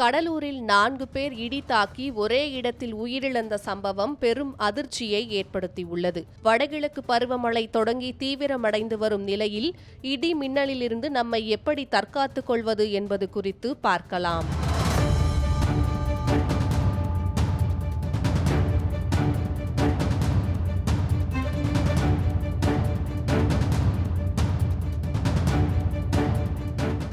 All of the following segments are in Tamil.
கடலூரில் நான்கு பேர் இடி தாக்கி ஒரே இடத்தில் உயிரிழந்த சம்பவம் பெரும் அதிர்ச்சியை ஏற்படுத்தியுள்ளது. வடகிழக்கு பருவமழை தொடங்கி தீவிரமடைந்து வரும் நிலையில் இடி மின்னலிலிருந்து நம்மை எப்படி தற்காத்துக் கொள்வது என்பது குறித்து பார்க்கலாம்.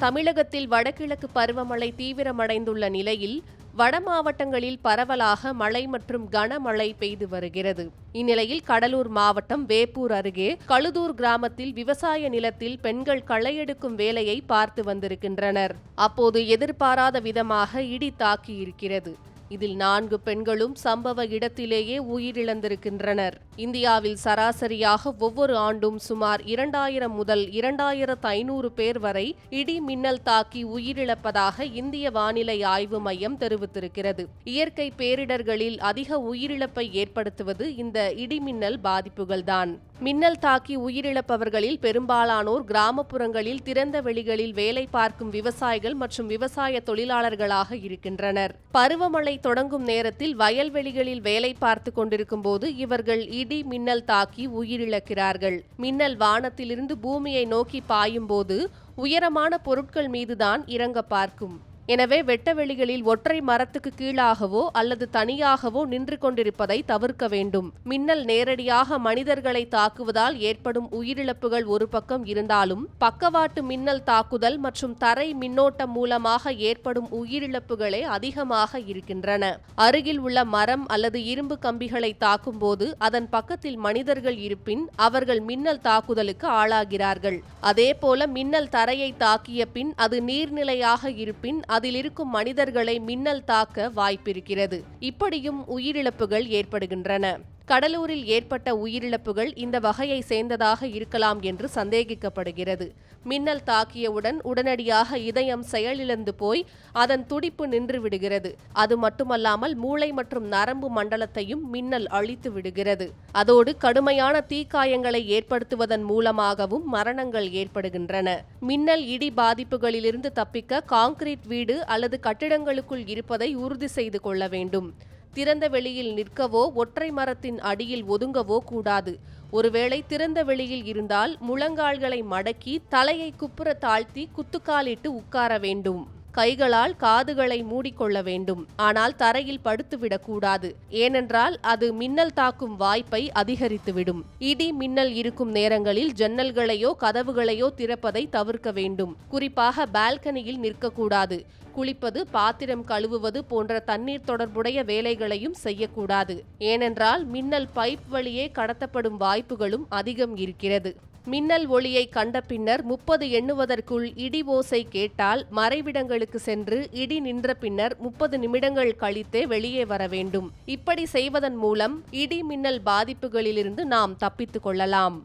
தமிழகத்தில் வடகிழக்கு பருவமழை தீவிரமடைந்துள்ள நிலையில் வட மாவட்டங்களில் பரவலாக மழை மற்றும் கனமழை பெய்து வருகிறது. இந்நிலையில் கடலூர் மாவட்டம் வேப்பூர் அருகே கழுதூர் கிராமத்தில் விவசாய நிலத்தில் பெண்கள் களையெடுக்கும் வேலையை பார்த்து வந்திருக்கின்றனர். அப்போது எதிர்பாராத விதமாக இடி தாக்கியிருக்கிறது. இதில் நான்கு பெண்களும் சம்பவ இடத்திலேயே உயிரிழந்திருக்கின்றனர். இந்தியாவில் சராசரியாக ஒவ்வொரு ஆண்டும் சுமார் இரண்டாயிரம் முதல் இரண்டாயிரத்து ஐநூறு பேர் வரை இடி மின்னல் தாக்கி உயிரிழப்பதாக இந்திய வானிலை ஆய்வு மையம் தெரிவித்திருக்கிறது. இயற்கை பேரிடர்களில் அதிக உயிரிழப்பை ஏற்படுத்துவது இந்த இடிமின்னல் பாதிப்புகள்தான். மின்னல் தாக்கி உயிரிழப்பவர்களில் பெரும்பாலானோர் கிராமப்புறங்களில் திறந்த வெளிகளில் வேலை பார்க்கும் விவசாயிகள் மற்றும் விவசாய தொழிலாளர்களாக இருக்கின்றனர். பருவமழை தொடங்கும் நேரத்தில் வயல்வெளிகளில் வேலை பார்த்து கொண்டிருக்கும் போது இவர்கள் இடி மின்னல் தாக்கி உயிரிழக்கிறார்கள். மின்னல் வானத்திலிருந்து பூமியை நோக்கி பாயும் போது உயரமான பொருட்கள் மீதுதான் இறங்க பார்க்கும். எனவே வெட்டவெளிகளில் ஒற்றை மரத்துக்கு கீழாகவோ அல்லது தனியாகவோ நின்று கொண்டிருப்பதை தவிர்க்க வேண்டும். மின்னல் நேரடியாக மனிதர்களை தாக்குவதால் ஏற்படும் உயிரிழப்புகள் ஒரு பக்கம் இருந்தாலும் பக்கவாட்டு மின்னல் தாக்குதல் மற்றும் தரை மின்னோட்டம் மூலமாக ஏற்படும் உயிரிழப்புகளே அதிகமாக இருக்கின்றன. அருகில் உள்ள மரம் அல்லது இரும்பு கம்பிகளை தாக்கும் போது அதன் பக்கத்தில் மனிதர்கள் இருப்பின் அவர்கள் மின்னல் தாக்குதலுக்கு ஆளாகிறார்கள். அதேபோல மின்னல் தரையை தாக்கிய பின் அது நீர்நிலையாக இருப்பின் அதில் இருக்கும் மனிதர்களை மின்னல் தாக்க வாய்ப்பிருக்கிறது. இப்படியும் உயிரிழப்புகள் ஏற்படுகின்றன. கடலூரில் ஏற்பட்ட உயிரிழப்புகள் இந்த வகையை சேர்ந்ததாக இருக்கலாம் என்று சந்தேகிக்கப்படுகிறது. மின்னல் தாக்கியவுடன் உடனடியாக இதயம் செயலிழந்து போய் அதன் துடிப்பு நின்று விடுகிறது. அது மட்டுமல்லாமல் மூளை மற்றும் நரம்பு மண்டலத்தையும் மின்னல் அழித்து விடுகிறது. அதோடு கடுமையான தீக்காயங்களை ஏற்படுத்துவதன் மூலமாகவும் மரணங்கள் ஏற்படுகின்றன. மின்னல் இடி பாதிப்புகளிலிருந்து தப்பிக்க காங்கிரீட் வீடு அல்லது கட்டிடங்களுக்குள் இருப்பதை உறுதி செய்து கொள்ள வேண்டும். திறந்த வெளியில் நிற்கவோ ஒற்றை மரத்தின் அடியில் ஒதுங்கவோ கூடாது. ஒருவேளை திறந்த வெளியில் இருந்தால் முழங்கால்களை மடக்கி தலையை குப்புற தாழ்த்தி குத்துக்காலிட்டு உட்கார வேண்டும். கைகளால் காதுகளை மூடிக்கொள்ள வேண்டும். ஆனால் தரையில் படுத்துவிடக்கூடாது. ஏனென்றால் அது மின்னல் தாக்கும் வாய்ப்பை அதிகரித்துவிடும். இடி மின்னல் இருக்கும் நேரங்களில் ஜன்னல்களையோ கதவுகளையோ திறப்பதை தவிர்க்க வேண்டும். குறிப்பாக பால்கனியில் நிற்கக்கூடாது. குளிப்பது பாத்திரம் கழுவுவது போன்ற தண்ணீர் தொடர்புடைய வேலைகளையும் செய்யக்கூடாது. ஏனென்றால் மின்னல் பைப் வழியே கடத்தப்படும் வாய்ப்புகளும் அதிகம் இருக்கிறது. மின்னல் ஒளியை கண்ட பின்னர் முப்பது எண்ணுவதற்குள் இடி ஓசை கேட்டால் மறைவிடங்களுக்கு சென்று இடி நின்ற பின்னர் முப்பது நிமிடங்கள் கழித்தே வெளியே வர வேண்டும். இப்படி செய்வதன் மூலம் இடி மின்னல் பாதிப்புகளிலிருந்து நாம் தப்பித்துக் கொள்ளலாம்.